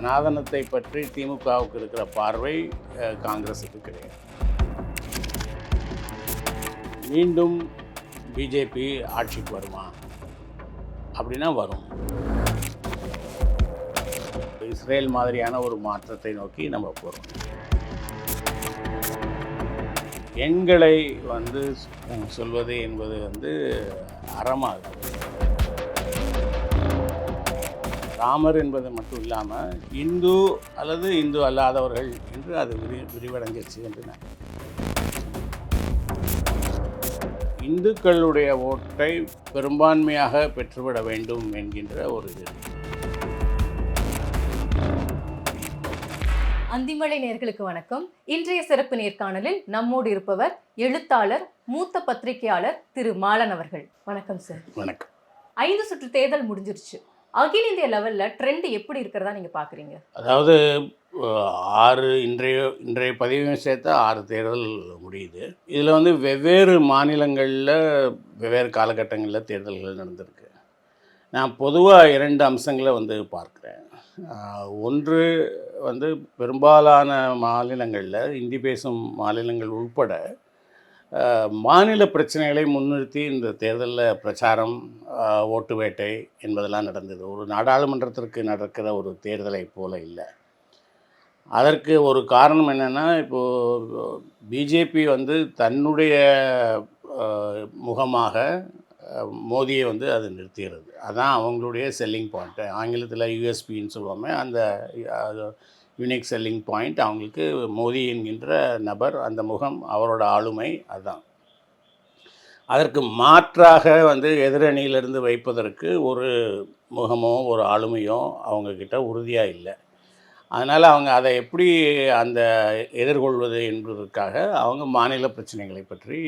சனாதனத்தை பற்றி திமுகவுக்கு இருக்கிற பார்வை காங்கிரஸுக்கு கிடையாது. மீண்டும் பிஜேபி ஆட்சிக்கு வருமா? அப்படின்னா வரும். இஸ்ரேல் மாதிரியான ஒரு மாற்றத்தை நோக்கி நம்ம போகிறோம் எண்களை வந்து சொல்வது என்பது வந்து அறமாகும் ராமர் என்பது மட்டும் இல்லாமல் இந்து அல்லது இந்து அல்லாதவர்கள் என்று அது விரி விரிவடைஞ்சிருச்சு என்று நான் இந்துக்களுடைய ஓட்டை பெரும்பான்மையாக பெற்றுவிட வேண்டும் என்கின்ற ஒரு இது. அந்திமலை நேர்களுக்கு வணக்கம். இன்றைய சிறப்பு நேர்காணலில் நம்மோடு இருப்பவர் எழுத்தாளர் மூத்த பத்திரிகையாளர் திரு மாலன் அவர்கள். வணக்கம் சார். வணக்கம். ஐந்து சுற்று தேர்தல் முடிஞ்சிருச்சு. அகில இந்திய லெவலில் ட்ரெண்ட் எப்படி இருக்கிறதா நீங்கள் பார்க்குறீங்க அதாவது ஆறு இன்றைய இன்றைய பதிவையும் சேர்த்து ஆறு தேர்தல் முடியுது. இதில் வந்து வெவ்வேறு மாநிலங்களில் வெவ்வேறு காலகட்டங்களில் தேர்தல்கள் நடந்திருக்கு. நான் பொதுவாக இரண்டு அம்சங்களை வந்து பார்க்குறேன். ஒன்று வந்து பெரும்பாலான மாநிலங்களில் இந்தி பேசும் மாநிலங்கள் உட்பட மாநில பிரச்சனைகளை முன்னிறுத்தி இந்த தேர்தலில் பிரச்சாரம் ஓட்டு வேட்டை என்பதெல்லாம் நடந்தது. ஒரு நாடாளுமன்றத்திற்கு நடக்கிற ஒரு தேர்தலை போல இல்லை. அதற்கு ஒரு காரணம் என்னென்னா இப்போது பிஜேபி வந்து தன்னுடைய முகமாக மோதியை வந்து அது நிறுத்துகிறது அதான் அவங்களுடைய செல்லிங் பாயிண்ட்டு ஆங்கிலத்தில் யூஎஸ்பின்னு சொல்லுவோமே அந்த யூனிக் செல்லிங் பாயிண்ட் அவங்களுக்கு மோதி என்கின்ற நபர் அந்த முகம் அவரோட ஆளுமை அதுதான் அதற்கு மாற்றாக வந்து எதிரணியிலிருந்து வைப்பதற்கு ஒரு முகமோ ஒரு ஆளுமையோ அவங்கக்கிட்ட உறுதியாக இல்லை. அதனால் அவங்க அதை எப்படி அந்த எதிர்கொள்வது என்பதற்காக அவங்க மாநில பிரச்சனைகளை பற்றி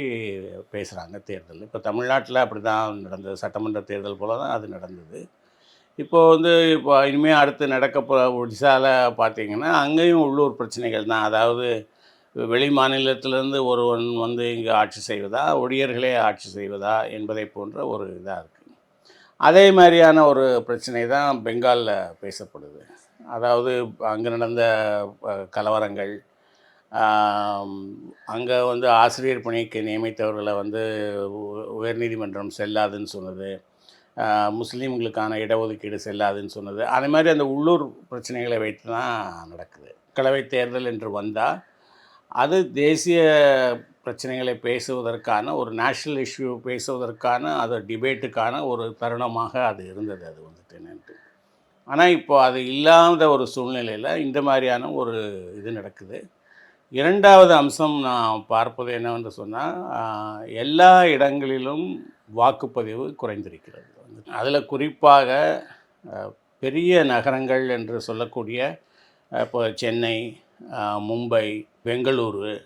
பேசுகிறாங்க தேர்தல் இப்போ தமிழ்நாட்டில் அப்படி தான் நடந்தது. சட்டமன்ற தேர்தல் போல தான் அது நடந்தது. இப்போ வந்து இப்போ இனிமேல் அடுத்து நடக்க போகிற ஒடிசாவில் பார்த்தீங்கன்னா அங்கேயும் உள்ளூர் பிரச்சனைகள் தான். அதாவது வெளி மாநிலத்திலேருந்து ஒருவன் வந்து இங்கே ஆட்சி செய்வதா ஒடியர்களே ஆட்சி செய்வதா என்பதை போன்ற ஒரு இதாக இருக்குது அதே மாதிரியான ஒரு பிரச்சனை தான் பெங்காலில் பேசப்படுது. அதாவது அங்கே நடந்த கலவரங்கள் அங்கே வந்து ஆசிரியர் பணிக்கு நியமித்தவர்களை வந்து உ- உயர்நீதிமன்றம் செல்லாதுன்னு சொன்னது. முஸ்லீம்களுக்கான இடஒதுக்கீடு செல்லாதுன்னு சொன்னது. அதே மாதிரி அந்த உள்ளூர் பிரச்சனைகளை வைத்து தான் நடக்குது. மக்களவை தேர்தல் என்று வந்தால் அது தேசிய பிரச்சனைகளை பேசுவதற்கான ஒரு நேஷ்னல் இஷ்யூ பேசுவதற்கான அது டிபேட்டுக்கான ஒரு தருணமாக அது இருந்தது அது வந்துட்டு என்னன்ட்டு. ஆனால் இப்போ அது இல்லாத ஒரு சூழ்நிலையில் இந்த மாதிரியான ஒரு இது நடக்குது. இரண்டாவது அம்சம் நான் பார்ப்பது என்னவென்று சொன்னால் எல்லா இடங்களிலும் வாக்குப்பதிவு குறைந்திருக்கிறது. அதில் குறிப்பாக பெரிய நகரங்கள் என்று சொல்லக்கூடிய இப்போ சென்னை மும்பை பெங்களூரு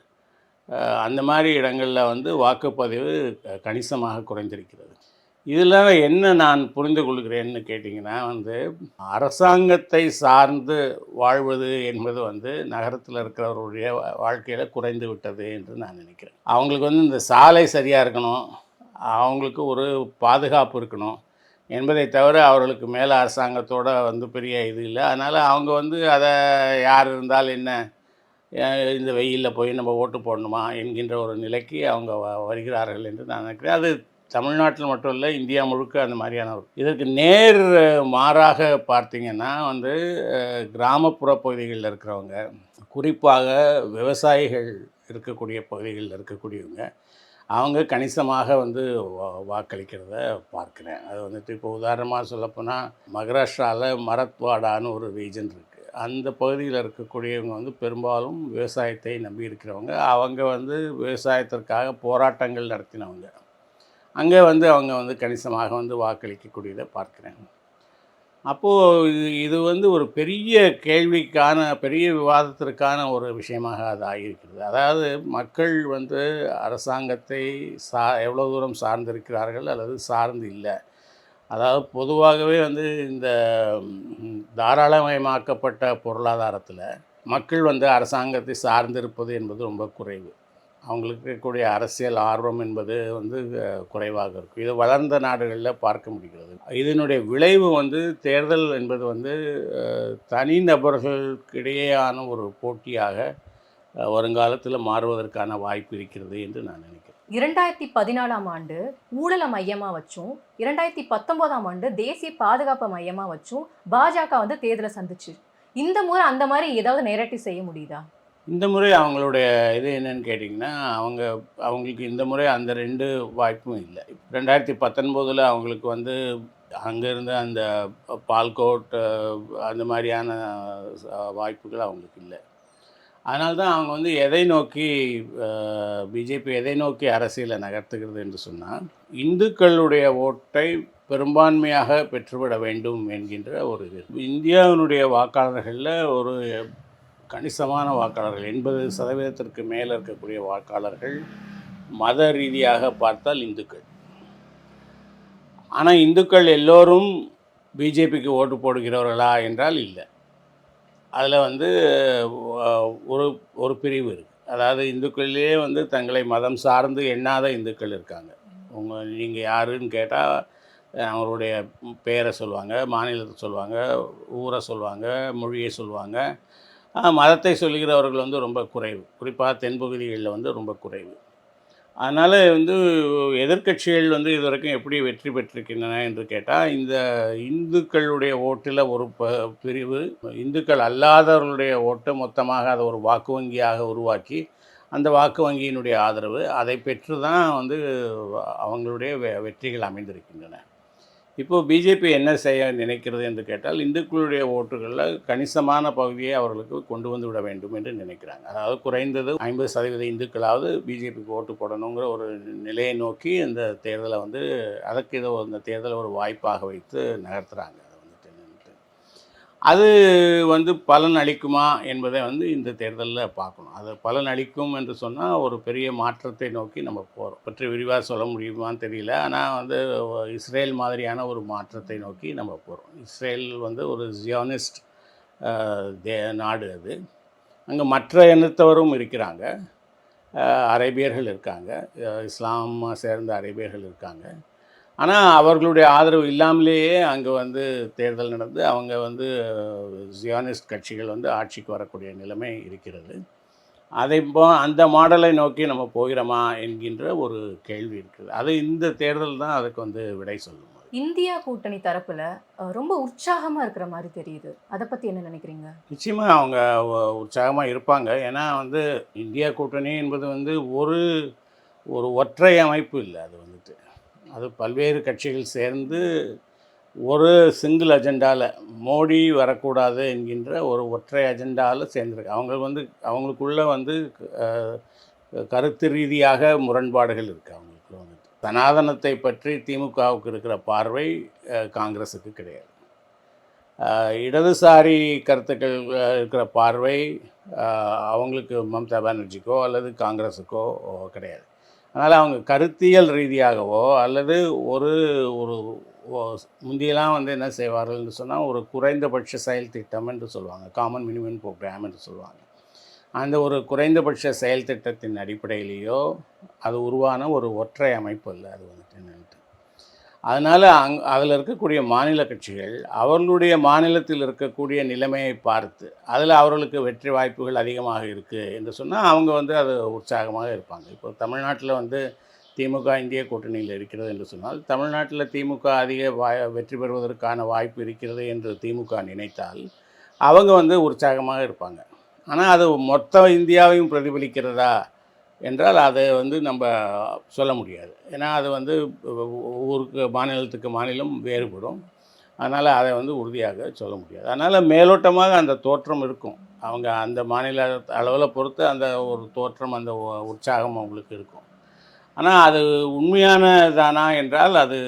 அந்த மாதிரி இடங்களில் வந்து வாக்குப்பதிவு க- கணிசமாக குறைந்திருக்கிறது. இதில் என்ன நான் புரிந்து கொள்கிறேன்னு கேட்டிங்கன்னா வந்து அரசாங்கத்தை சார்ந்து வாழ்வது என்பது வந்து நகரத்தில் இருக்கிறவருடைய வாழ்க்கையில் குறைந்து விட்டது என்று நான் நினைக்கிறேன். அவங்களுக்கு வந்து இந்த சாலை சரியாக இருக்கணும் அவங்களுக்கு ஒரு பாதுகாப்பு இருக்கணும் என்பதை தவிர அவர்களுக்கு மேலே அரசாங்கத்தோட வந்து பெரிய இது இல்லை. அதனால் அவங்க வந்து அதை யார் இருந்தால் என்ன இந்த வெயிலில் போய் நம்ம ஓட்டு போடணுமா என்கின்ற ஒரு நிலைக்கு அவங்க வ- வருகிறார்கள் என்று நான் நினைக்கிறேன். அது தமிழ்நாட்டில் மட்டும் இல்லை இந்தியா முழுக்க அந்த மாதிரியான ஒரு இதற்கு நேர் மாறாக பார்த்திங்கன்னா வந்து கிராமப்புற பகுதிகளில் இருக்கிறவங்க குறிப்பாக விவசாயிகள் இருக்கக்கூடிய பகுதிகளில் இருக்கக்கூடியவங்க அவங்க கணிசமாக வந்து வா- வாக்களிக்கிறத பார்க்குறேன். அது வந்துட்டு இப்போ உதாரணமாக சொல்லப்போனால் மகாராஷ்டிராவில் மரத்வாடான்னு ஒரு ரீஜன் இருக்குது அந்த பகுதியில் இருக்கக்கூடியவங்க வந்து பெரும்பாலும் விவசாயத்தை நம்பி இருக்கிறவங்க அவங்க வந்து விவசாயத்திற்காக போராட்டங்கள் நடத்தினவங்க. அங்கே வந்து அவங்க வந்து கணிசமாக வந்து வாக்களிக்கக்கூடியதை பார்க்குறேன். அப்போது இது இது வந்து ஒரு பெரிய கேள்விக்கான பெரிய விவாதத்திற்கான ஒரு விஷயமாக அது ஆகியிருக்கிறது. அதாவது மக்கள் வந்து அரசாங்கத்தை சா எவ்வளோ தூரம் சார்ந்திருக்கிறார்கள் அல்லது சார்ந்து இல்லை. அதாவது பொதுவாகவே வந்து இந்த தாராளமயமாக்கப்பட்ட பொருளாதாரத்தில் மக்கள் வந்து அரசாங்கத்தை சார்ந்திருப்பது என்பது ரொம்ப குறைவு. அவங்களுக்கு இருக்கக்கூடிய அரசியல் ஆர்வம் என்பது வந்து குறைவாக இருக்கும். இது வளர்ந்த நாடுகளில் பார்க்க முடிகிறது. இதனுடைய விளைவு வந்து தேர்தல் என்பது வந்து தனி தனிநபர்களுக்கிடையேயான ஒரு போட்டியாக வருங்காலத்தில் மாறுவதற்கான வாய்ப்பு இருக்கிறது என்று நான் நினைக்கிறேன். இரண்டாயிரத்தி பதினாலாம் ஆண்டு ஊழலை மையமாக வச்சும் இரண்டாயிரத்தி பத்தொன்பதாம் ஆண்டு தேசிய பாதுகாப்பு மையமாக வச்சும் பாஜக வந்து தேர்தலை சந்திச்சு. இந்த முறை அந்த மாதிரி ஏதாவது நேரட்டி செய்ய முடியுதா? இந்த முறை அவங்களுடைய இது என்னன்னு கேட்டிங்கன்னா அவங்க அவங்களுக்கு இந்த முறை அந்த ரெண்டு வாய்ப்பும் இல்லை. ரெண்டாயிரத்தி பத்தொன்பதில் அவங்களுக்கு வந்து அங்கேருந்து அந்த பால்கோட் அந்த மாதிரியான வாய்ப்புகள் அவங்களுக்கு இல்லை. அதனால தான் அவங்க வந்து எதை நோக்கி பிஜேபி எதை நோக்கி அரசியலை நகர்த்துகிறது என்று சொன்னால் இந்துக்களுடைய ஓட்டை பெரும்பான்மையாக பெற்றுவிட வேண்டும் என்கின்ற ஒரு இது. இந்தியாவினுடைய வாக்காளர்களில் ஒரு கணிசமான வாக்காளர்கள். எண்பது சதவீதத்திற்கு மேலே இருக்கக்கூடிய வாக்காளர்கள் மத ரீதியாக பார்த்தால் இந்துக்கள். ஆனால் இந்துக்கள் எல்லோரும் பிஜேபிக்கு ஓட்டு போடுகிறவர்களா என்றால் இல்லை. அதில் வந்து ஒரு ஒரு பிரிவு இருக்குது அதாவது இந்துக்களிலே வந்து தங்களை மதம் சார்ந்து எண்ணாத இந்துக்கள் இருக்காங்க. உங்கள் நீங்கள் யாருன்னு கேட்டால் அவருடைய பேரை சொல்லுவாங்க மாநிலத்தை சொல்லுவாங்க ஊரை சொல்லுவாங்க மொழியை சொல்லுவாங்க. மதத்தை சொல்கிறவர்கள் வந்து ரொம்ப குறைவு. குறிப்பாக தென்பகுதிகளில் வந்து ரொம்ப குறைவு. அதனால் வந்து எதிர்க்கட்சிகள் வந்து இதுவரைக்கும் எப்படி வெற்றி பெற்றிருக்கின்றன என்று கேட்டால் இந்த இந்துக்களுடைய ஓட்டில் ஒரு ப பிரிவு இந்துக்கள் அல்லாதவர்களுடைய ஓட்டு மொத்தமாக அதை ஒரு வாக்கு வங்கியாக உருவாக்கி அந்த வாக்கு வங்கியினுடைய ஆதரவு அதை பெற்று தான் வந்து அவங்களுடைய வெ வெற்றிகள் அமைந்திருக்கின்றன. இப்போது பிஜேபி என்ன செய்ய நினைக்கிறது என்று கேட்டால் இந்துக்களுடைய ஓட்டுகளில் கணிசமான பகுதியை அவர்களுக்கு கொண்டு வந்து விட வேண்டும் என்று நினைக்கிறாங்க. அதாவது குறைந்தது ஐம்பது சதவீத இந்துக்களாவது பிஜேபிக்கு ஓட்டு போடணுங்கிற ஒரு நிலையை நோக்கி இந்த தேர்தலை வந்து அதற்கு இதை இந்த தேர்தலை ஒரு வாய்ப்பாக வைத்து நகர்த்துறாங்க. அது வந்து பலன் அளிக்குமா என்பதை வந்து இந்த தேர்தலில் பார்க்கணும். அது பலன் அளிக்கும் என்று சொன்னால் ஒரு பெரிய மாற்றத்தை நோக்கி நம்ம போகிறோம் பற்றி விரிவாக சொல்ல முடியுமான்னு தெரியல. ஆனால் வந்து இஸ்ரேல் மாதிரியான ஒரு மாற்றத்தை நோக்கி நம்ம போகிறோம் இஸ்ரேல் வந்து ஒரு ஜியானிஸ்ட் தே நாடு அது. அங்கே மற்ற இனத்தவரும் இருக்கிறாங்க. அரேபியர்கள் இருக்காங்க. அஹ், இஸ்லாம் சேர்ந்த அரேபியர்கள் இருக்காங்க. ஆனால் அவர்களுடைய ஆதரவு இல்லாமலேயே அங்கே வந்து தேர்தல் நடந்து அவங்க வந்து ஜியானிஸ்ட் கட்சிகள் வந்து ஆட்சிக்கு வரக்கூடிய நிலைமை இருக்கிறது. அதை போ அந்த மாடலை நோக்கி நம்ம போகிறோமா என்கின்ற ஒரு கேள்வி இருக்குது. அது இந்த தேர்தல் தான் அதுக்கு வந்து விடை சொல்லும். இந்தியா கூட்டணி தரப்புல ரொம்ப உற்சாகமா இருக்கிற மாதிரி தெரியுது. அதை பத்தி என்ன நினைக்கிறீங்க? நிச்சயமாக அவங்க உற்சாகமாக இருப்பாங்க. ஏன்னா வந்து இந்தியா கூட்டணி என்பது வந்து ஒரு ஒரு ஒற்றை அமைப்பு இல்லை. அது வந்துட்டு அது பல்வேறு கட்சிகள் சேர்ந்து ஒரு சிங்கிள் அஜெண்டாவில் மோடி வரக்கூடாது என்கின்ற ஒரு ஒற்றை அஜெண்டாவில் சேர்ந்துருக்கு. அவங்க வந்து அவங்களுக்குள்ள வந்து கருத்து ரீதியாக முரண்பாடுகள் இருக்குது அவங்களுக்குள்ள வந்து. சனாதனத்தை பற்றி திமுகவுக்கு இருக்கிற பார்வை காங்கிரஸுக்கு கிடையாது. இடதுசாரி கருத்துக்கள் இருக்கிற பார்வை அவங்களுக்கு மம்தா பானர்ஜிக்கோ அல்லது காங்கிரஸுக்கோ கிடையாது. அதனால் அவங்க கருத்தியல் ரீதியாகவோ அல்லது ஒரு ஒரு முந்தியெல்லாம் வந்து என்ன செய்வார்கள்னு சொன்னால் ஒரு குறைந்தபட்ச செயல் திட்டம் என்று சொல்லுவாங்க. காமன் மினிமம் ப்ரோக்ராம் என்று சொல்லுவாங்க. அந்த ஒரு குறைந்தபட்ச செயல் திட்டத்தின் அடிப்படையிலேயோ அது உருவான ஒரு ஒற்றை அமைப்பு இல்லை அது வந்துட்டு அதனால் அங் அதில் இருக்கக்கூடிய மாநில கட்சிகள் அவர்களுடைய மாநிலத்தில் இருக்கக்கூடிய நிலைமையை பார்த்து அதில் அவர்களுக்கு வெற்றி வாய்ப்புகள் அதிகமாக இருக்குது என்று சொன்னால் அவங்க வந்து அது உற்சாகமாக இருப்பாங்க. இப்போ தமிழ்நாட்டில் வந்து திமுக இந்திய கூட்டணியில் இருக்கிறது என்று சொன்னால் தமிழ்நாட்டில் திமுக அதிக வாய் வெற்றி பெறுவதற்கான வாய்ப்பு இருக்கிறது என்று திமுக நினைத்தால் அவங்க வந்து உற்சாகமாக இருப்பாங்க. ஆனால் அது மொத்த இந்தியாவையும் பிரதிபலிக்கிறதா என்றால் அதை வந்து நம்ம சொல்ல முடியாது. ஏன்னா அது வந்து ஊருக்கு மாநிலத்துக்கு மாநிலம் வேறுபடும். அதனால் அதை வந்து உறுதியாக சொல்ல முடியாது. அதனால் மேலோட்டமாக அந்த தோற்றம் இருக்கும். அவங்க அந்த மாநில அளவில் பொறுத்து அந்த ஒரு தோற்றம் அந்த உற்சாகம் அவங்களுக்கு இருக்கும். ஆனால் அது உண்மையானதானா என்றால் அது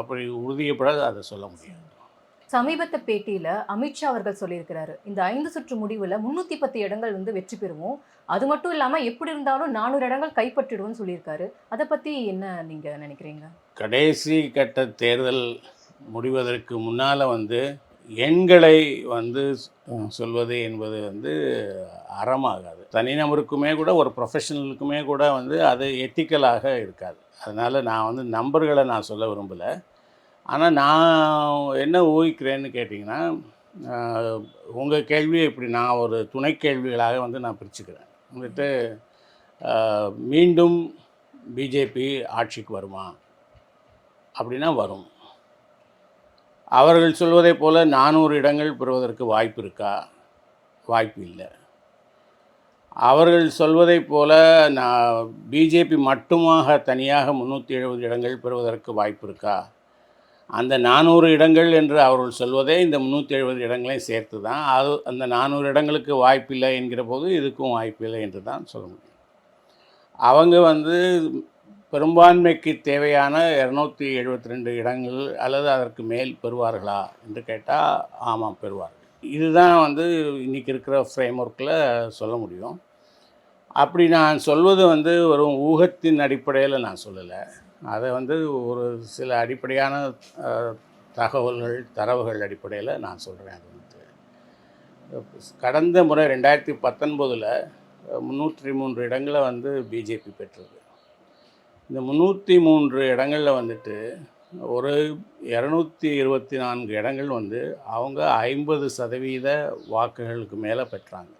அப்படி உறுதியப்பட அதை சொல்ல முடியாது. சமீபத்த பேட்டியில் அமித்ஷா அவர்கள் சொல்லியிருக்கிறாரு இந்த ஐந்து சுற்று முடிவில் முன்னூற்றி பத்து இடங்கள் வந்து வெற்றி பெறுவோம். அது மட்டும் இல்லாமல் எப்படி இருந்தாலும் நானூறு இடங்கள் கைப்பற்றிடுவோம்னு சொல்லியிருக்காரு. அதை பற்றி என்ன நீங்கள் நினைக்கிறீங்க? கடைசி கட்ட தேர்தல் முடிவதற்கு முன்னால் வந்து எண்களை வந்து சொல்வது என்பது வந்து அறமாகாது. தனிநபருக்குமே கூட ஒரு ப்ரொஃபஷனலுக்குமே கூட வந்து அது எத்திக்கலாக இருக்காது. அதனால் நான் வந்து நம்பர்களை நான் சொல்ல விரும்பலை. ஆனால் நான் என்ன ஊகிக்கிறேன்னு கேட்டிங்கன்னா உங்கள் கேள்வியை இப்படி நான் ஒரு துணை கேள்விகளாக வந்து நான் பிரிச்சுக்கிறேன். வந்துட்டு மீண்டும் பிஜேபி ஆட்சிக்கு வருமா? அப்படின்னா வரும். அவர்கள் சொல்வதைப் போல் நானூறு இடங்கள் பெறுவதற்கு வாய்ப்பு இருக்கா? வாய்ப்பு இல்லை. அவர்கள் சொல்வதைப் போல் நான் பிஜேபி மட்டுமாக தனியாக முந்நூற்றி எழுபது இடங்கள் பெறுவதற்கு வாய்ப்பு இருக்கா? அந்த நானூறு இடங்கள் என்று அவர்கள் சொல்வதே இந்த முந்நூற்றி எழுபது இடங்களையும் சேர்த்து தான் அது அந்த நானூறு இடங்களுக்கு வாய்ப்பில்லை என்கிற போது இதுக்கும் வாய்ப்பில்லை என்று தான் சொல்ல முடியும். அவங்க வந்து பெரும்பான்மைக்கு தேவையான இரநூத்தி எழுபத்தி ரெண்டு இடங்கள் அல்லது அதற்கு மேல் பெறுவார்களா என்று கேட்டால் ஆமாம் பெறுவார்கள். இதுதான் வந்து இன்றைக்கி இருக்கிற ஃப்ரேம் ஒர்க்கில் சொல்ல முடியும். அப்படி நான் சொல்வது வந்து ஒரு ஊகத்தின் அடிப்படையில் நான் சொல்லலை. அதை வந்து ஒரு சில அடிப்படையான தகவல்கள் தரவுகள் அடிப்படையில் நான் சொல்கிறேன் அது வந்து. கடந்த முறை ரெண்டாயிரத்தி பத்தொன்பதில் முந்நூற்றி மூன்று இடங்களை வந்து பிஜேபி பெற்றது. இந்த முந்நூற்றி மூன்று இடங்களில் வந்துட்டு ஒரு இரநூத்தி இருபத்தி நான்கு இடங்கள் வந்து அவங்க ஐம்பது சதவீத வாக்குகளுக்கு மேலே பெற்றாங்க.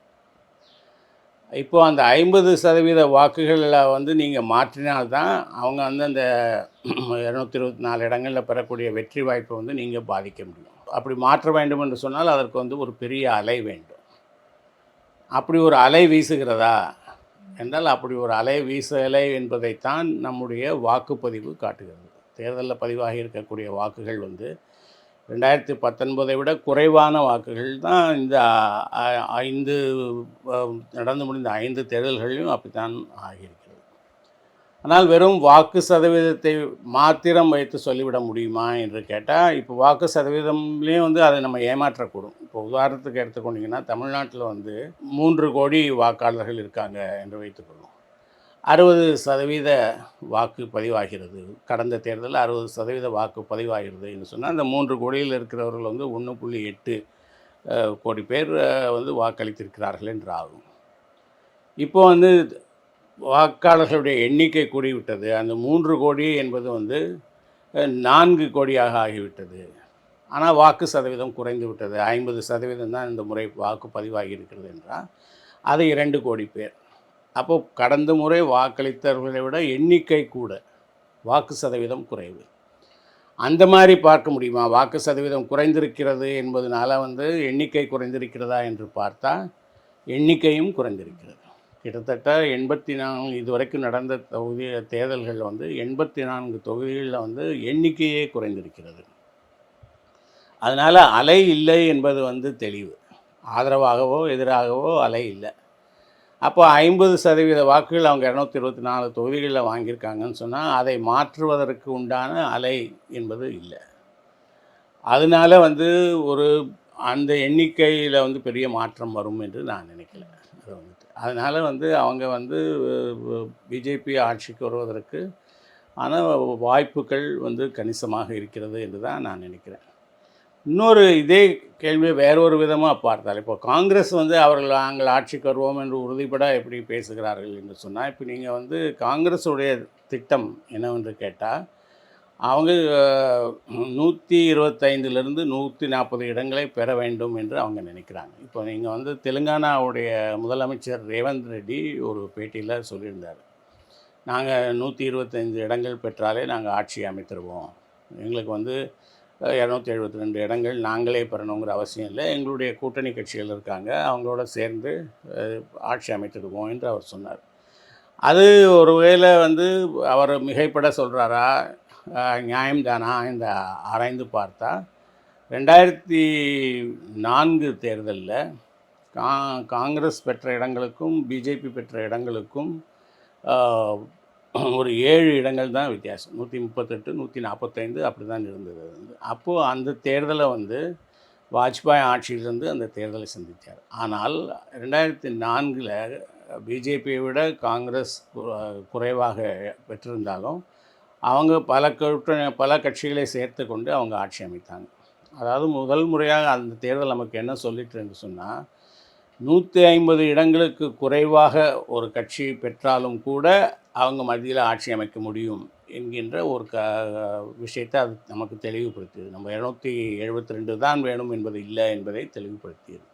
இப்போ அந்த ஐம்பது சதவீத வாக்குகளில் வந்து நீங்கள் மாற்றினால்தான் அவங்க வந்து அந்த இரநூத்தி இருபத்தி நாலு இடங்களில் பெறக்கூடிய வெற்றி வாய்ப்பை வந்து நீங்கள் பாதிக்க முடியும். அப்படி மாற்ற வேண்டும் என்று சொன்னால் அதற்கு வந்து ஒரு பெரிய அலை வேண்டும். அப்படி ஒரு அலை வீசுகிறதா? என்றால் அப்படி ஒரு அலை வீசலை என்பதைத்தான் நம்முடைய வாக்குப்பதிவு காட்டுகிறது. தேர்தலில் பதிவாகி இருக்கக்கூடிய வாக்குகள் வந்து ரெண்டாயிரத்தி பத்தொன்பதை விட குறைவான வாக்குகள் தான் இந்த ஐந்து நடந்து முடிந்த ஐந்து தேர்தல்களிலும் அப்படித்தான் ஆகியிருக்கிறது. ஆனால் வெறும் வாக்கு சதவீதத்தை மாத்திரம் வைத்து சொல்லிவிட முடியுமா என்று கேட்டால் இப்போ வாக்கு சதவீதம்லேயும் வந்து அதை நம்ம ஏமாற்றக்கூடும். இப்போ உதாரணத்துக்கு எடுத்துக்கொண்டிங்கன்னா தமிழ்நாட்டில் வந்து மூன்று கோடி வாக்காளர்கள் இருக்காங்க என்று வைத்துக்கொள்வோம். அறுபது சதவீத வாக்கு பதிவாகிறது. கடந்த தேர்தலில் அறுபது சதவீத வாக்கு பதிவாகிறது என்று சொன்னால் அந்த மூன்று கோடியில் இருக்கிறவர்கள் வந்து ஒன்று புள்ளி எட்டு கோடி பேர் வந்து வாக்களித்திருக்கிறார்கள் என்று ஆகும். இப்போ வந்து வாக்காளர்களுடைய எண்ணிக்கை கூடிவிட்டது. அந்த மூன்று கோடி என்பது வந்து நான்கு கோடியாக ஆகிவிட்டது. ஆனால் வாக்கு சதவீதம் குறைந்து விட்டது. ஐம்பது சதவீதம் தான் இந்த முறை வாக்கு பதிவாகி இருக்கிறது என்றால் அது இரண்டு கோடி பேர் அப்போ கடந்த முறை வாக்களித்தவர்களை விட எண்ணிக்கை கூட வாக்கு சதவீதம் குறைவு. அந்த மாதிரி பார்க்க முடியுமா? வாக்கு சதவீதம் குறைந்திருக்கிறது என்பதனால வந்து எண்ணிக்கை குறைந்திருக்கிறதா என்று பார்த்தா எண்ணிக்கையும் குறைந்திருக்கிறது. கிட்டத்தட்ட எண்பத்தி நான்கு இதுவரைக்கும் நடந்த தொகுதி தேர்தல்கள் வந்து எண்பத்தி நான்கு தொகுதிகளில் வந்து எண்ணிக்கையே குறைந்திருக்கிறது. அதனால் அலை இல்லை என்பது வந்து தெளிவு. ஆதரவாகவோ எதிராகவோ அலை இல்லை. அப்போ ஐம்பது சதவீத வாக்குகள் அவங்க இரநூத்தி இருபத்தி நாலு தொகுதிகளில் வாங்கியிருக்காங்கன்னு சொன்னால் அதை மாற்றுவதற்கு உண்டான அலை என்பது இல்லை. அதனால வந்து ஒரு அந்த எண்ணிக்கையில் வந்து பெரிய மாற்றம் வரும் என்று நான் நினைக்கல. அது வந்துட்டு. அதனால் வந்து அவங்க வந்து பிஜேபி ஆட்சிக்கு வருவதற்கு ஆனால் வாய்ப்புகள் வந்து கணிசமாக இருக்கிறது என்று தான் நான் நினைக்கிறேன். இன்னொரு இதே கேள்வியை வேறொரு விதமாக பார்த்தால் இப்போ காங்கிரஸ் வந்து அவர்கள் நாங்கள் ஆட்சிக்கு வருவோம் என்று உறுதிப்பட எப்படி பேசுகிறார்கள் என்று சொன்னால் இப்போ நீங்கள் வந்து காங்கிரஸுடைய திட்டம் என்னவென்று கேட்டால் அவங்க நூற்றி இருபத்தைந்துலேருந்து நூற்றி நாற்பது இடங்களை பெற வேண்டும் என்று அவங்க நினைக்கிறாங்க. இப்போ நீங்கள் வந்து தெலுங்கானாவுடைய முதலமைச்சர் ரேவந்த் ரெட்டி ஒரு பேட்டியில் சொல்லியிருந்தார். நாங்கள் நூற்றி இருபத்தைந்து இடங்கள் பெற்றாலே நாங்கள் ஆட்சி அமைத்திருவோம். எங்களுக்கு வந்து இரநூத்தி எழுபத்தி ரெண்டு இடங்கள் நாங்களே பெறணுங்கிற அவசியம் இல்லை. எங்களுடைய கூட்டணி கட்சிகள் இருக்காங்க. அவங்களோட சேர்ந்து ஆட்சி அமைத்திடுவோம் என்று அவர் சொன்னார். அது ஒருவேளை வந்து அவர் மிகைப்பட சொல்கிறாரா நியாயம்தானா இந்த ஆராய்ந்து பார்த்தா ரெண்டாயிரத்தி நான்கு தேர்தலில் கா காங்கிரஸ் பெற்ற இடங்களுக்கும் பிஜேபி பெற்ற இடங்களுக்கும் ஒரு ஏழு இடங்கள் தான் வித்தியாசம். நூற்றி முப்பத்தெட்டு நூற்றி நாற்பத்தைந்து அப்படி தான் இருந்தது. வந்து அப்போது அந்த தேர்தலை வந்து வாஜ்பாய் ஆட்சியிலிருந்து அந்த தேர்தலை சந்தித்தார். ஆனால் ரெண்டாயிரத்தி நான்கில் பிஜேபியை விட காங்கிரஸ் குறைவாக பெற்றிருந்தாலும் அவங்க பல கூட்டணி பல கட்சிகளை சேர்த்து கொண்டு அவங்க ஆட்சி அமைத்தாங்க. அதாவது முதல் முறையாக அந்த தேர்தல் நமக்கு என்ன சொல்லிட்டுன்னு சொன்னால் நூற்றி ஐம்பது இடங்களுக்கு குறைவாக ஒரு கட்சி பெற்றாலும் கூட அவங்க மத்தியில் ஆட்சி அமைக்க முடியும் என்கின்ற ஒரு க விஷயத்தை அது நமக்கு தெளிவுபடுத்தியது. நம்ம இரநூத்தி எழுபத்தி ரெண்டு தான் வேணும் என்பது இல்லை என்பதை தெளிவுபடுத்தியது.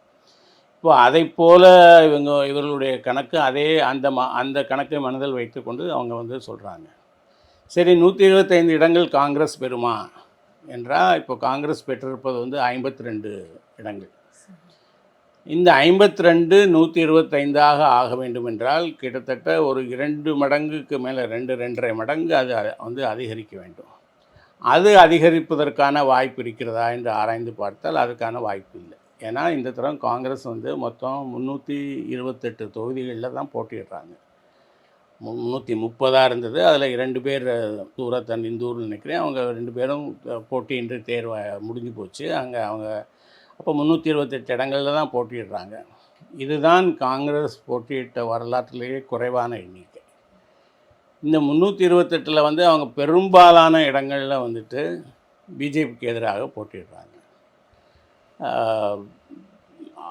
இப்போ அதை போல் இவங்க இவர்களுடைய கணக்கு அதே அந்த ம அந்த கணக்கை மனதில் வைத்துக்கொண்டு அவங்க வந்து சொல்கிறாங்க சரி நூற்றி இருபத்தைந்து இடங்கள் காங்கிரஸ் பெறுமா? என்றால் இப்போ காங்கிரஸ் பெற்றிருப்பது வந்து ஐம்பத்தி ரெண்டு இடங்கள். இந்த ஐம்பத்தி ரெண்டு நூற்றி இருபத்தைந்தாக ஆக வேண்டும் என்றால் கிட்டத்தட்ட ஒரு இரண்டு மடங்குக்கு மேலே ரெண்டு ரெண்டரை மடங்கு அது வந்து அதிகரிக்க வேண்டும். அது அதிகரிப்பதற்கான வாய்ப்பு இருக்கிறதா என்று ஆராய்ந்து பார்த்தால் அதுக்கான வாய்ப்பு இல்லை. ஏன்னா இந்த தரம் காங்கிரஸ் வந்து மொத்தம் முந்நூற்றி இருபத்தெட்டு தொகுதிகளில் தான் போட்டியிடுறாங்க. முந்நூற்றி முப்பதாக இருந்தது. அதில் இரண்டு பேர் தூரத்தன் இந்தூர்னு நினைக்கிறேன். அவங்க ரெண்டு பேரும் போட்டியின்றி தேர்வு முடிஞ்சு போச்சு. அங்கே அவங்க அப்போ முந்நூற்றி இருபத்தெட்டு இடங்களில் தான் போட்டியிடுறாங்க. இதுதான் காங்கிரஸ் போட்டியிட்ட வரலாற்றிலேயே குறைவான எண்ணிக்கை. இந்த முந்நூற்றி இருபத்தெட்டில் வந்து அவங்க பெரும்பாலான இடங்களில் வந்துட்டு பிஜேபிக்கு எதிராக போட்டிடுறாங்க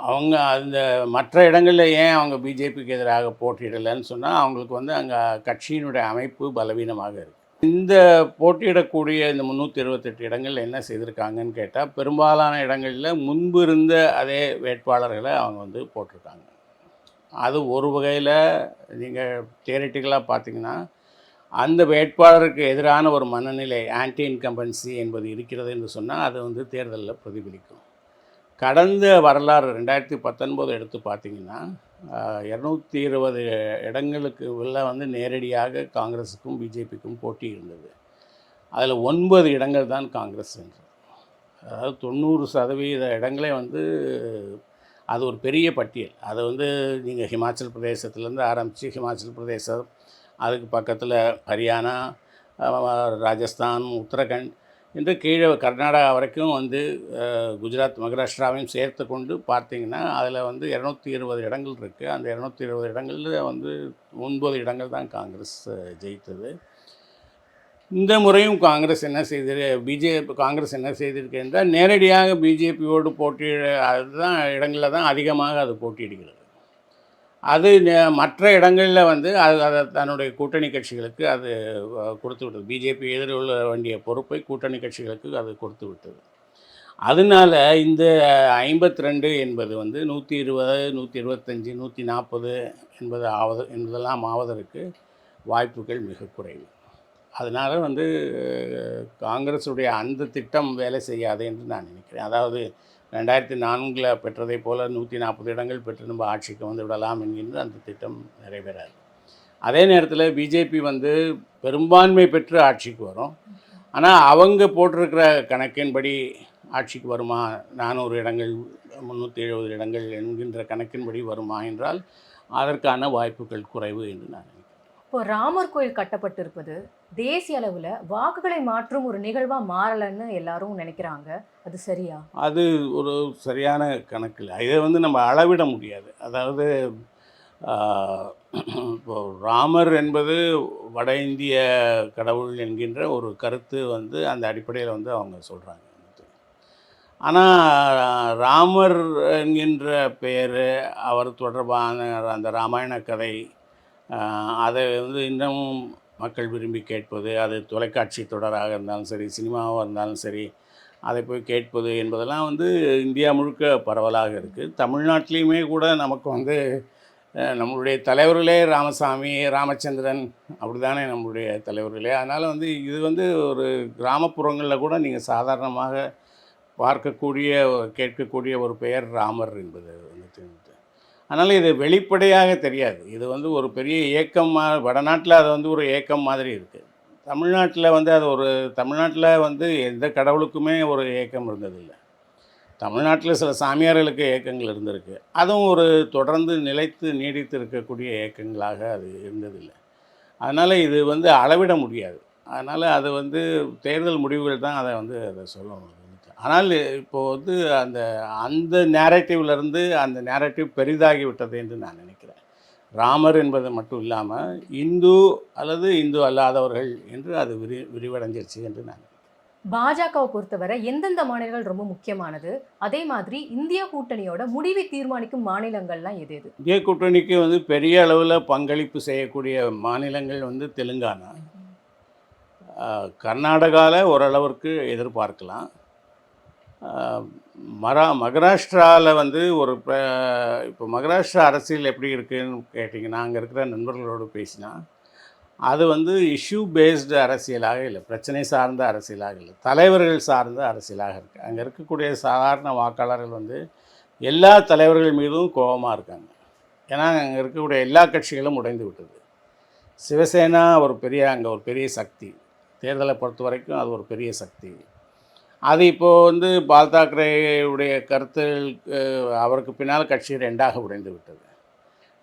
அவங்க அந்த மற்ற இடங்களில் ஏன் அவங்க பிஜேபிக்கு எதிராக போட்டியிடலைன்னு சொன்னால் அவங்களுக்கு வந்து அங்கே கட்சியினுடைய அமைப்பு பலவீனமாக இருக்குது இந்த போட்டியிடக்கூடிய இந்த முந்நூற்றி இருபத்தெட்டு இடங்களில் என்ன செய்திருக்காங்கன்னு கேட்டால் பெரும்பாலான இடங்களில் முன்பு இருந்த அதே வேட்பாளர்களை அவங்க வந்து போட்டிருக்காங்க. அது ஒரு வகையில் நீங்கள் தியரட்டிக்கலாக பார்த்தீங்கன்னா அந்த வேட்பாளருக்கு எதிரான ஒரு மனநிலை ஆன்டி இன்கம்பன்சி என்பது இருக்கிறது என்று சொன்னால் அது வந்து தேர்தலில் பிரதிபலிக்கும். கடந்த வரலாறு ரெண்டாயிரத்தி பத்தொன்பது எடுத்து பார்த்திங்கன்னா இரநூத்தி இருபது இடங்களுக்கு உள்ள வந்து நேரடியாக காங்கிரஸுக்கும் பிஜேபிக்கும் போட்டி இருந்தது. அதில் ஒன்பது இடங்கள் தான் காங்கிரஸ் என்று அதாவது தொண்ணூறு சதவீத இடங்களே வந்து அது ஒரு பெரிய பட்டியல். அதை வந்து நீங்கள் ஹிமாச்சல் பிரதேசத்துலேருந்து ஆரம்பித்து ஹிமாச்சல் பிரதேசம் அதுக்கு பக்கத்தில் ஹரியானா ராஜஸ்தான் உத்தரகண்ட் என்று கீழே கர்நாடகா வரைக்கும் வந்து குஜராத் மகாராஷ்டிராவையும் சேர்த்து கொண்டு பார்த்தீங்கன்னா அதில் வந்து இரநூத்தி இருபது இடங்கள் இருக்குது அந்த இரநூத்தி இருபது இடங்களில் வந்து ஒன்பது இடங்கள் தான் காங்கிரஸ் ஜெயித்தது. இந்த முறையும் காங்கிரஸ் என்ன செய்திரு பிஜேபி காங்கிரஸ் என்ன செய்திருக்கு என்றால் நேரடியாக பிஜேபியோடு போட்டியிட அதுதான் இடங்களில் தான் அதிகமாக அது போட்டியிடுகிறது. அது மற்ற இடங்களில் வந்து அது அதை தன்னுடைய கூட்டணி கட்சிகளுக்கு அது கொடுத்து விட்டது. பிஜேபி எதிர்கொள்ள வேண்டிய பொறுப்பை கூட்டணி கட்சிகளுக்கு அது கொடுத்து விட்டது. அதனால இந்த ஐம்பத்தி ரெண்டு என்பது வந்து நூற்றி இருபது நூற்றி இருபத்தஞ்சி நூற்றி நாற்பது என்பது ஆவது என்பதெல்லாம் ஆவதற்கு வாய்ப்புகள் மிக குறைவு. அதனால் வந்து காங்கிரஸுடைய அந்த திட்டம் வேலை செய்யாது என்று நான் நினைக்கிறேன். அதாவது ரெண்டாயிரத்தி நான்கில் பெற்றதை போல் நூற்றி நாற்பது இடங்கள் பெற்று நம்ம ஆட்சிக்கு வந்து விடலாம் என்கின்ற அந்த திட்டம் நிறைவேறாது. அதே நேரத்தில் பிஜேபி வந்து பெரும்பான்மை பெற்று ஆட்சிக்கு வரும். ஆனால் அவங்க போட்டிருக்கிற கணக்கின்படி ஆட்சிக்கு வருமா? நானூறு இடங்கள் முந்நூற்றி எழுபது இடங்கள் என்கின்ற கணக்கின்படி வருமா என்றால் அதற்கான வாய்ப்புகள் குறைவு என்று நான் நினைக்கிறேன் இப்போ ராமர் கோயில் கட்டப்பட்டிருப்பது தேசிய அளவில் வாக்குகளை மாற்றும் ஒரு நிகழ்வாக மாறலைன்னு எல்லாரும் நினைக்கிறாங்க. அது சரியா? அது ஒரு சரியான கணக்கு இல்லை. இதை வந்து நம்ம அளவிட முடியாது. அதாவது இப்போ ராமர் என்பது வட இந்திய கடவுள் என்கின்ற ஒரு கருத்து வந்து அந்த அடிப்படையில் வந்து அவங்க சொல்கிறாங்க ஆனால் ராமர் என்கின்ற பெயர் அவர் தொடர்பான அந்த ராமாயண கதை அதை வந்து இன்னமும் மக்கள் விரும்பி கேட்பது அது தொலைக்காட்சி தொடராக இருந்தாலும் சரி சினிமாவாக இருந்தாலும் சரி அதை போய் கேட்பது என்பதெல்லாம் வந்து இந்தியா முழுக்க பரவலாக இருக்குது தமிழ்நாட்டிலையுமே கூட நமக்கு வந்து நம்மளுடைய தலைவர்களே ராமசாமி ராமச்சந்திரன் அப்படி தானே நம்மளுடைய தலைவர்களே. அதனால் வந்து இது வந்து ஒரு கிராமப்புறங்களில் கூட நீங்கள் சாதாரணமாக பார்க்கக்கூடிய கேட்கக்கூடிய ஒரு பெயர் ராமர் என்பது. அதனால் இது வெளிப்படையாக தெரியாது. இது வந்து ஒரு பெரிய இயக்கம் வடநாட்டில் அது வந்து ஒரு இயக்கம் மாதிரி இருக்குது தமிழ்நாட்டில் வந்து அது ஒரு தமிழ்நாட்டில் வந்து எந்த கடவுளுக்குமே ஒரு இயக்கம் இருந்ததில்லை. தமிழ்நாட்டில் சில சாமியார்களுக்கு இயக்கங்கள் இருந்திருக்கு. அதுவும் ஒரு தொடர்ந்து நிலைத்து நீடித்து இருக்கக்கூடிய இயக்கங்களாக அது இருந்ததில்லை. அதனால் இது வந்து அளவிட முடியாது. அதனால் அது வந்து தேர்தல் முடிவுகள் தான் அதை வந்து அதை சொல்லணும் ஆனால் இப்போ வந்து அந்த அந்த நேரட்டிவ்லேருந்து அந்த நேரட்டிவ் பெரிதாகி விட்டது என்று நான் நினைக்கிறேன். ராமர் என்பது மட்டும் இல்லாமல் இந்து அல்லது இந்து அல்லாதவர்கள் என்று அது விரி விரிவடைஞ்சிருச்சு என்று நான் பாஜகவை பொறுத்தவரை எந்தெந்த மாநிலங்கள் ரொம்ப முக்கியமானது? அதே மாதிரி இந்திய கூட்டணியோட முடிவை தீர்மானிக்கும் மாநிலங்கள்லாம் எது எது? இந்திய கூட்டணிக்கு வந்து பெரிய அளவில் பங்களிப்பு செய்யக்கூடிய மாநிலங்கள் வந்து தெலுங்கானா. கர்நாடகாவில் ஓரளவிற்கு எதிர்பார்க்கலாம். மரா மகாராஷ்டிராவில் வந்து ஒரு இப்போ மகாராஷ்டிரா அரசியல் எப்படி இருக்குன்னு கேட்டிங்கன்னா அங்கே இருக்கிற நண்பர்களோடு பேசினா அது வந்து இஷ்யூ பேஸ்டு அரசியலாக இல்லை பிரச்சனை சார்ந்த அரசியலாக இல்லை தலைவர்கள் சார்ந்த அரசியலாக இருக்குது அங்கே இருக்கக்கூடிய சாதாரண வாக்காளர்கள் வந்து எல்லா தலைவர்கள் மீதும் கோபமாக இருக்காங்க. ஏன்னா அங்கே இருக்கக்கூடிய எல்லா கட்சிகளும் உடைந்து விட்டது. சிவசேனா ஒரு பெரிய அங்கே ஒரு பெரிய சக்தி. தேர்தலை பொறுத்த வரைக்கும் அது ஒரு பெரிய சக்தி. அது இப்போது வந்து பால் தாக்கரேவுடைய கருத்து அவருக்கு பின்னால் கட்சி ரெண்டாக உடைந்து விட்டது.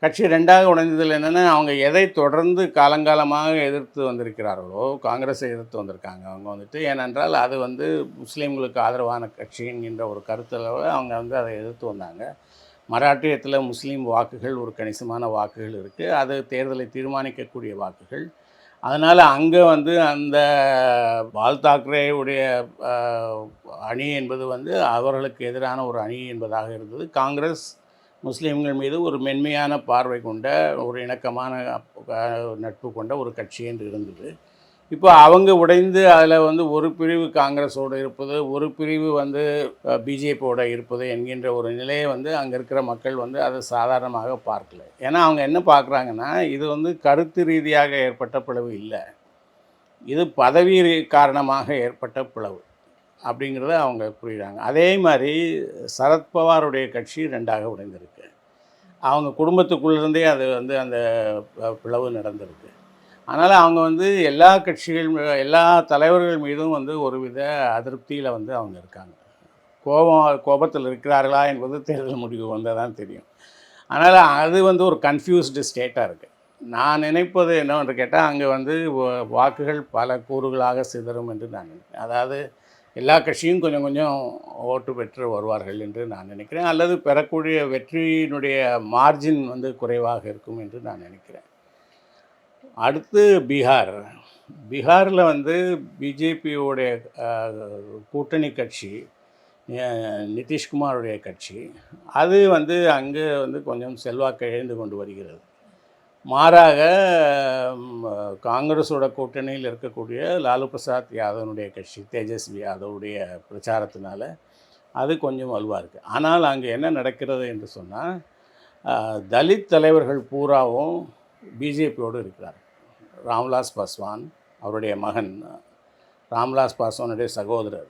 கட்சி ரெண்டாக உடைந்ததில் என்னென்னா அவங்க எதை தொடர்ந்து காலங்காலமாக எதிர்த்து வந்திருக்கிறார்களோ காங்கிரஸை எதிர்த்து வந்திருக்காங்க அவங்க வந்துட்டு. ஏனென்றால் அது வந்து முஸ்லீம்களுக்கு ஆதரவான கட்சி என்கின்ற ஒரு கருத்தில் அவங்க வந்து அதை எதிர்த்து வந்தாங்க. மராட்டியத்தில் முஸ்லீம் வாக்குகள் ஒரு கணிசமான வாக்குகள் இருக்குது அது தேர்தலை தீர்மானிக்கக்கூடிய வாக்குகள். அதனால் அங்கே வந்து அந்த பால் தாக்கரேவுடைய அணி என்பது வந்து அவர்களுக்கு எதிரான ஒரு அணி என்பதாக இருந்தது. காங்கிரஸ் முஸ்லீம்கள் மீது ஒரு மென்மையான பார்வை கொண்ட ஒரு இணக்கமான நட்பு கொண்ட ஒரு கட்சி என்று இருந்தது. இப்போ அவங்க உடைந்து அதில் வந்து ஒரு பிரிவு காங்கிரஸோடு இருப்பது ஒரு பிரிவு வந்து பிஜேபியோட இருப்பது என்கின்ற ஒரு நிலையை வந்து அங்கே இருக்கிற மக்கள் வந்து அதை சாதாரணமாக பார்க்கல. ஏன்னா அவங்க என்ன பார்க்குறாங்கன்னா இது வந்து கருத்து ரீதியாக ஏற்பட்ட பிளவு இல்லை. இது பதவி காரணமாக ஏற்பட்ட பிளவு அப்படிங்கிறத அவங்க புரியுறாங்க. அதே மாதிரி சரத்பவாருடைய கட்சி ரெண்டாக உடைந்திருக்கு. அவங்க குடும்பத்துக்குள்ளேருந்தே அது வந்து அந்த பிளவு நடந்திருக்கு. அதனால் அவங்க வந்து எல்லா கட்சிகள் எல்லா தலைவர்கள் மீதும் வந்து ஒரு வித அதிருப்தியில் வந்து அவங்க இருக்காங்க. கோபம் கோபத்தில் இருக்கிறார்களா என்பது தேர்தல் முடிவு வந்தால் தான் தெரியும். அதனால் அது வந்து ஒரு கன்ஃபியூஸ்டு ஸ்டேட்டாக இருக்குது நான் நினைப்பது என்னவென்று கேட்டால் அங்கே வந்து வாக்குகள் பல கூறுகளாக சிதறும் என்று நான் நினைக்கிறேன். அதாவது எல்லா கட்சியும் கொஞ்சம் கொஞ்சம் ஓட்டு பெற்று வருவார்கள் என்று நான் நினைக்கிறேன். அல்லது பெறக்கூடிய வெற்றியினுடைய மார்ஜின் வந்து குறைவாக இருக்கும் என்று நான் நினைக்கிறேன். அடுத்து பீகார். பீகாரில் வந்து பிஜேபியோடைய கூட்டணி கட்சி நிதிஷ்குமாருடைய கட்சி. அது வந்து அங்கே வந்து கொஞ்சம் செல்வாக்கு இழந்து கொண்டு வருகிறது. மாறாக காங்கிரஸோட கூட்டணியில் இருக்கக்கூடிய லாலு பிரசாத் யாதவனுடைய கட்சி தேஜஸ்வி யாதவுடைய பிரச்சாரத்தினால அது கொஞ்சம் வலுவாக இருக்குது ஆனால் அங்கே என்ன நடக்கிறது என்று சொன்னால் தலித் தலைவர்கள் பூராவும் பிஜேபியோடு இருக்கிறார். ராம்விலாஸ் பாஸ்வான் அவருடைய மகன் ராம்விலாஸ் பாஸ்வானுடைய சகோதரர்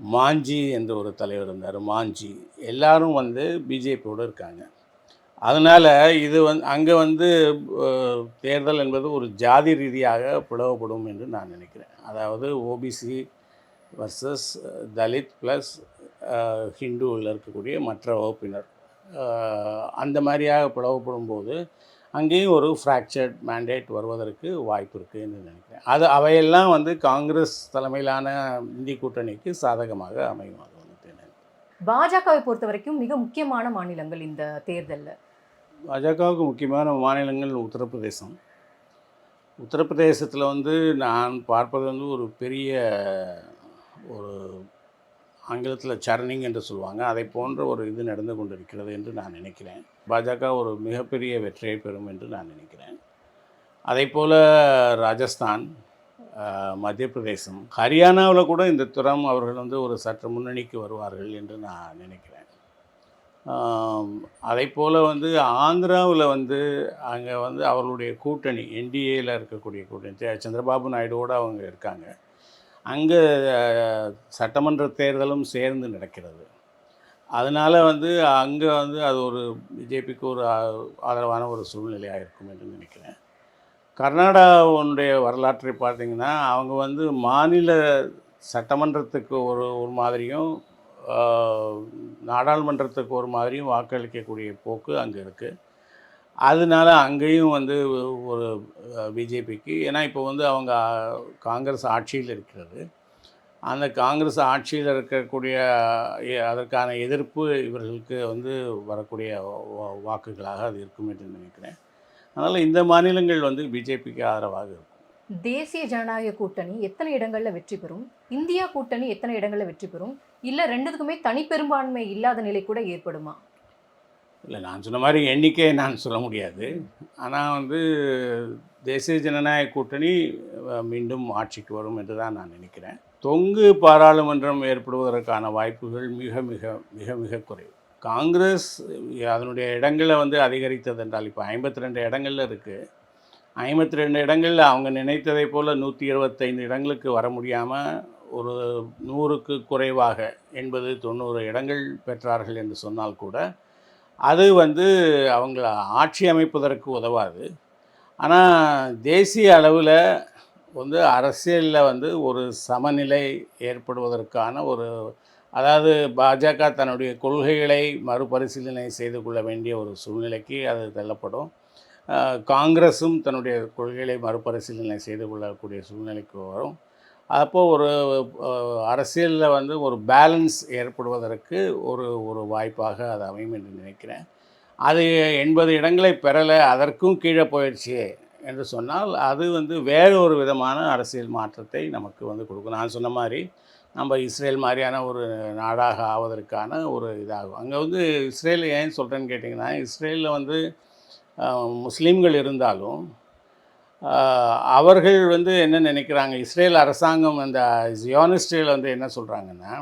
மாஞ்சி என்ற ஒரு தலைவர் இருந்தார். மாஞ்சி. எல்லாரும் வந்து பிஜேபியோடு இருக்காங்க. அதனால் இது வந்து அங்கே வந்து தேர்தல் என்பது ஒரு ஜாதி ரீதியாக பிளவுபடும் என்று நான் நினைக்கிறேன். அதாவது ஓபிசி வர்சஸ் தலித் ப்ளஸ் ஹிந்துவில் இருக்கக்கூடிய மற்ற வகுப்பினர். அந்த மாதிரியாக பிளவுபடும் போது அங்கேயும் ஒரு ஃப்ராக்சர்ட் மேண்டேட் வருவதற்கு வாய்ப்பு இருக்குது என்று நினைக்கிறேன். அது அவையெல்லாம் வந்து காங்கிரஸ் தலைமையிலான இந்தி கூட்டணிக்கு சாதகமாக அமையும் அது வந்துட்டு பாஜகவை பொறுத்த வரைக்கும் மிக முக்கியமான மாநிலங்கள் இந்த தேர்தல்ல. பாஜகவுக்கு முக்கியமான மாநிலங்கள் உத்தரப்பிரதேசம். உத்தரப்பிரதேசத்தில் வந்து நான் பார்ப்பது வந்து ஒரு பெரிய ஒரு ஆங்கிலத்தில் சரணிங் என்று சொல்லுவாங்க. அதை போன்ற ஒரு இது நடந்து கொண்டிருக்கிறது என்று நான் நினைக்கிறேன். பாஜக ஒரு மிகப்பெரிய வெற்றியை பெறும் என்று நான் நினைக்கிறேன். அதே போல் ராஜஸ்தான் மத்திய பிரதேசம் ஹரியானாவில் கூட இந்த துறம் அவர்கள் வந்து ஒரு சற்று முன்னணிக்கு வருவார்கள் என்று நான் நினைக்கிறேன். அதே போல் வந்து ஆந்திராவில் வந்து அங்கே வந்து அவர்களுடைய கூட்டணி என்டிஏயில் இருக்கக்கூடிய கூட்டணி சந்திரபாபு நாயுடுவோடு அவங்க இருக்காங்க. அங்கே சட்டமன்ற தேர்தலும் சேர்ந்து நடக்கிறது. அதனால் வந்து அங்கே வந்து அது ஒரு பிஜேபிக்கு ஒரு ஆதரவான ஒரு சூழ்நிலையாக இருக்கும் என்று நினைக்கிறேன். கர்நாடகாவுடைய வரலாற்றை பார்த்திங்கன்னா அவங்க வந்து மாநில சட்டமன்றத்துக்கு ஒரு ஒரு மாதிரியும் நாடாளுமன்றத்துக்கு ஒரு மாதிரியும் வாக்களிக்கக்கூடிய போக்கு அங்கே இருக்குது அதனால அங்கேயும் வந்து ஒரு பிஜேபிக்கு ஏன்னா இப்போ வந்து அவங்க காங்கிரஸ் ஆட்சியில் இருக்கிறது. அந்த காங்கிரஸ் ஆட்சியில் இருக்கக்கூடிய அதற்கான எதிர்ப்பு இவர்களுக்கு வந்து வரக்கூடிய வாக்குகளாக அது இருக்கும் என்று நினைக்கிறேன். அதனால் இந்த மாநிலங்கள் வந்து பிஜேபிக்கு ஆதரவாக இருக்கும். தேசிய ஜனநாயக கூட்டணி எத்தனை இடங்கள்ல வெற்றி பெறும்? இந்தியா கூட்டணி எத்தனை இடங்கள்ல வெற்றி பெறும்? இல்ல ரெண்டுத்துக்குமே தனிப்பெரும்பான்மை இல்லாத நிலை கூட ஏற்படுமா? இல்லை நான் சொன்ன மாதிரி எண்ணிக்கையை நான் சொல்ல முடியாது. ஆனால் வந்து தேசிய ஜனநாயக கூட்டணி மீண்டும் ஆட்சிக்கு வரும் என்று தான் நான் நினைக்கிறேன். தொங்கு பாராளுமன்றம் ஏற்படுவதற்கான வாய்ப்புகள் மிக மிக மிக மிக குறைவு. காங்கிரஸ் அதனுடைய இடங்களை வந்து அதிகரித்தது என்றால் இப்போ ஐம்பத்தி ரெண்டு இடங்களில் இருக்குது ஐம்பத்தி ரெண்டு இடங்களில் அவங்க நினைத்ததை போல் நூற்றி இருபத்தைந்து இடங்களுக்கு வர முடியாமல் ஒரு நூறுக்கு குறைவாக எண்பது தொண்ணூறு இடங்கள் பெற்றார்கள் என்று சொன்னால் கூட அது வந்து அவங்கள ஆட்சி அமைப்பதற்கு உதவாது. ஆனால் தேசிய அளவில் வந்து அரசியலில் வந்து ஒரு சமநிலை ஏற்படுவதற்கான ஒரு அதாவது பாஜக தன்னுடைய கொள்கைகளை மறுபரிசீலனை செய்து கொள்ள வேண்டிய ஒரு சூழ்நிலைக்கு அது தள்ளப்படும். காங்கிரஸும் தன்னுடைய கொள்கைகளை மறுபரிசீலனை செய்து கொள்ளக்கூடிய சூழ்நிலைக்கு வரும். அப்போது ஒரு அரசியலில் வந்து ஒரு பேலன்ஸ் ஏற்படுவதற்கு ஒரு ஒரு வாய்ப்பாக அது அமையும் என்று நினைக்கிறேன். அது எண்பது இடங்களை பெறலை அதற்கும் கீழே போயிடுச்சு. என்று சொன்னால் அது வந்து வேறு ஒரு விதமான அரசியல் மாற்றத்தை நமக்கு வந்து கொடுக்கும். நான் சொன்ன மாதிரி நம்ம இஸ்ரேல் மாதிரியான ஒரு நாடாக ஆவதற்கான ஒரு இதாகும். அங்கே வந்து இஸ்ரேல் ஏன் சொல்கிறேன்னு கேட்டிங்கன்னா இஸ்ரேலில் வந்து முஸ்லீம்கள் இருந்தாலும் அவர்கள் வந்து என்ன நினைக்கிறாங்க இஸ்ரேல் அரசாங்கம் அந்த ஜியோனிஸ்டில் வந்து என்ன சொல்கிறாங்கன்னா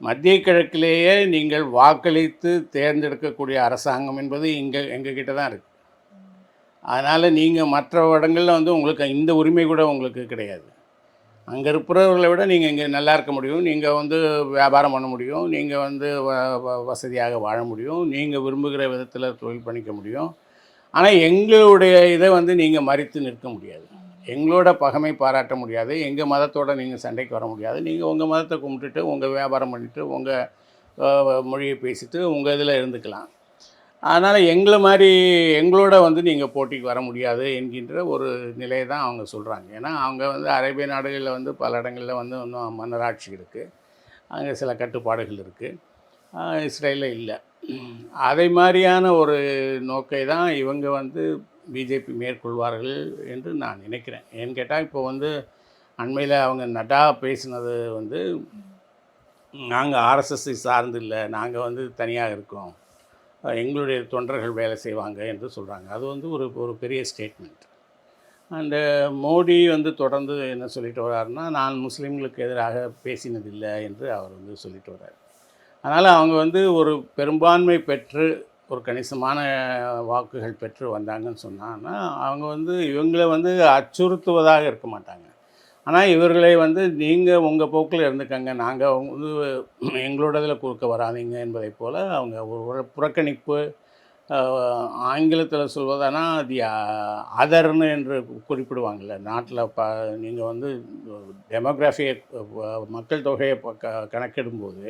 மத்திய கிழக்கிலேயே நீங்கள் வாக்களித்து தேர்ந்தெடுக்கக்கூடிய அரசாங்கம் என்பது இங்கே எங்கள் கிட்ட தான் இருக்குது அதனால் நீங்கள் மற்ற இடங்களில் வந்து உங்களுக்கு இந்த உரிமை கூட உங்களுக்கு கிடையாது. அங்கே இருக்கிறவர்களை விட நீங்கள் இங்கே நல்லா இருக்க முடியும். நீங்கள் வந்து வியாபாரம் பண்ண முடியும். நீங்கள் வந்து வ- வசதியாக வாழ முடியும். நீங்கள் விரும்புகிற விதத்தில் தொழில் பண்ணிக்க முடியும். ஆனால் எங்களுடைய இதை வந்து நீங்கள் மறித்து நிற்க முடியாது. எங்களோட பகைமை பாராட்ட முடியாது. எங்கள் மதத்தோட நீங்கள் சண்டைக்கு வர முடியாது. நீங்கள் உங்கள் மதத்தை கும்பிட்டுட்டு உங்கள் வியாபாரம் பண்ணிட்டு உங்கள் மொழியை பேசிவிட்டு உங்கள் இதில் இருந்துக்கலாம். அதனால் எங்களை மாதிரி எங்களோட வந்து நீங்கள் போட்டிக்கு வர முடியாது என்கின்ற ஒரு நிலையை தான் அவங்க சொல்கிறாங்க ஏன்னா அவங்க வந்து அரேபிய நாடுகளில் வந்து பல இடங்களில் வந்து இன்னும் மன்னராட்சி இருக்குது அங்கே சில கட்டுப்பாடுகள் இருக்குது இஸ்ரேலில் இல்லை. அதை மாதிரியான ஒரு நோக்கை தான் இவங்க வந்து பிஜேபி மேற்கொள்வார்கள் என்று நான் நினைக்கிறேன். ஏன்னு கேட்டால் இப்போ வந்து அண்மையில் அவங்க நட்டா பேசினது வந்து நாங்கள் ஆர்எஸ்எஸ்ஐ சார்ந்து இல்லை. நாங்கள் வந்து தனியாக இருக்கோம். எங்களுடைய தொண்டர்கள் வேலை செய்வாங்க என்று சொல்கிறாங்க அது வந்து ஒரு ஒரு பெரிய ஸ்டேட்மெண்ட் அண்டு மோடி வந்து தொடர்ந்து என்ன சொல்லிட்டு வர்றாருன்னா நான் முஸ்லீம்களுக்கு எதிராக பேசினதில்லை என்று அவர் வந்து சொல்லிட்டு வர்றார். அதனால் அவங்க வந்து ஒரு பெரும்பான்மை பெற்று ஒரு கணிசமான வாக்குகள் பெற்று வந்தாங்கன்னு சொன்னாங்கன்னா அவங்க வந்து இவங்களை வந்து அச்சுறுத்துவதாக இருக்க மாட்டாங்க. ஆனால் இவர்களை வந்து நீங்கள் உங்கள் போக்கில் இருந்துக்கங்க. நாங்கள் வந்து எங்களோடதில் குறுக்க வராதீங்க என்பதைப் போல் அவங்க ஒரு புறக்கணிப்பு ஆங்கிலத்தில் சொல்வதானா அது அதர்னு என்று குறிப்பிடுவாங்கள்ல நாட்டில் ப நீங்கள் வந்து டெமோகிராஃபியை மக்கள் தொகையை க கணக்கிடும்போது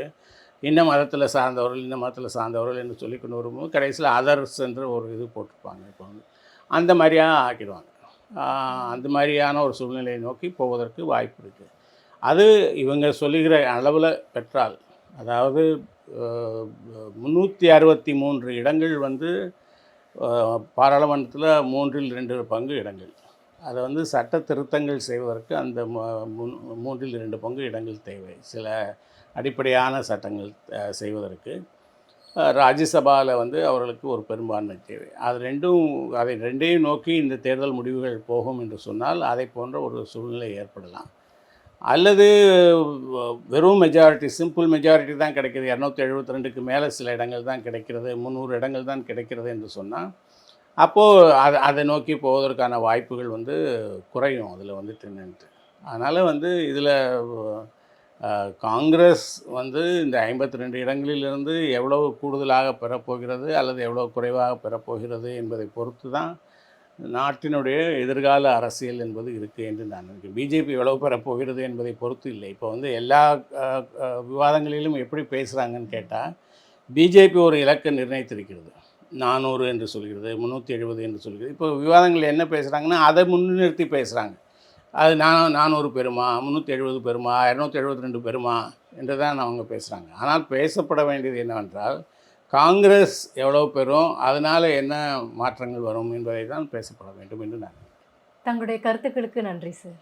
இந்த மதத்தில் சார்ந்தவர்கள் இந்த மதத்தில் சார்ந்தவர்கள் என்று சொல்லி கொண்டு வரும்போது கடைசியில் அதர்ஸ் என்று ஒரு இது போட்டிருப்பாங்க. இப்போ வந்து அந்த மாதிரியாக ஆக்கிடுவாங்க. அந்த மாதிரியான ஒரு சூழ்நிலையை நோக்கி போவதற்கு வாய்ப்பு இருக்குது அது இவங்க சொல்லுகிற அளவில் பெற்றால் அதாவது முந்நூற்றி அறுபத்தி மூன்று இடங்கள் வந்து பாராளுமன்றத்தில் மூன்றில் ரெண்டு பங்கு இடங்கள். அதை வந்து சட்ட திருத்தங்கள் செய்வதற்கு அந்த மூன்றில் இரண்டு பங்கு இடங்கள் தேவை. சில அடிப்படையான சட்டங்கள் செய்வதற்கு. ராஜ்யசபாவில் வந்து அவர்களுக்கு ஒரு பெரும்பான்மை தேவை. அது ரெண்டும் அதை ரெண்டையும் நோக்கி இந்த தேர்தல் முடிவுகள் போகும் என்று சொன்னால் அதை போன்ற ஒரு சூழ்நிலை ஏற்படலாம். அல்லது வெறும் மெஜாரிட்டி சிம்பிள் மெஜாரிட்டி தான் கிடைக்கிது. இரநூத்தி எழுபத்தி ரெண்டுக்கு மேலே சில இடங்கள் தான் கிடைக்கிறது முந்நூறு இடங்கள் தான் கிடைக்கிறது என்று சொன்னால் அப்போது அதை அதை நோக்கி போவதற்கான வாய்ப்புகள் வந்து குறையும். அதில் வந்துட்டு நின்றுட்டு அதனால் வந்து இதில் காங்கிரஸ் வந்து இந்த ஐம்பத்தி ரெண்டு இடங்களிலிருந்து எவ்வளவு கூடுதலாக பெறப்போகிறது அல்லது எவ்வளவு குறைவாக பெறப்போகிறது என்பதை பொறுத்து தான் நாட்டினுடைய எதிர்கால அரசியல் என்பது இருக்குது என்று நான் நினைக்கிறேன். பிஜேபி எவ்வளவு பெறப்போகிறது என்பதை பொறுத்து இல்லை. இப்போ வந்து எல்லா விவாதங்களிலும் எப்படி பேசுகிறாங்கன்னு கேட்டால் பிஜேபி ஒரு இலக்கை நிர்ணயித்திருக்கிறது. நானூறு என்று சொல்கிறது முந்நூற்றி எழுபது என்று சொல்கிறது. இப்போ விவாதங்கள் என்ன பேசுகிறாங்கன்னா அதை முன்னிறுத்தி பேசுகிறாங்க அது நான் நானூறு பெருமா முந்நூற்றி எழுபது பெருமா இரநூத்தி எழுபத்தி ரெண்டு பெருமா என்று தான் அவங்க பேசுகிறாங்க ஆனால் பேசப்பட வேண்டியது என்னவென்றால் காங்கிரஸ் எவ்வளோ பெறும் அதனால் என்ன மாற்றங்கள் வரும் என்பதை தான் பேசப்பட வேண்டும் என்று நான் தங்களுடைய கருத்துக்களுக்கு நன்றி சார்.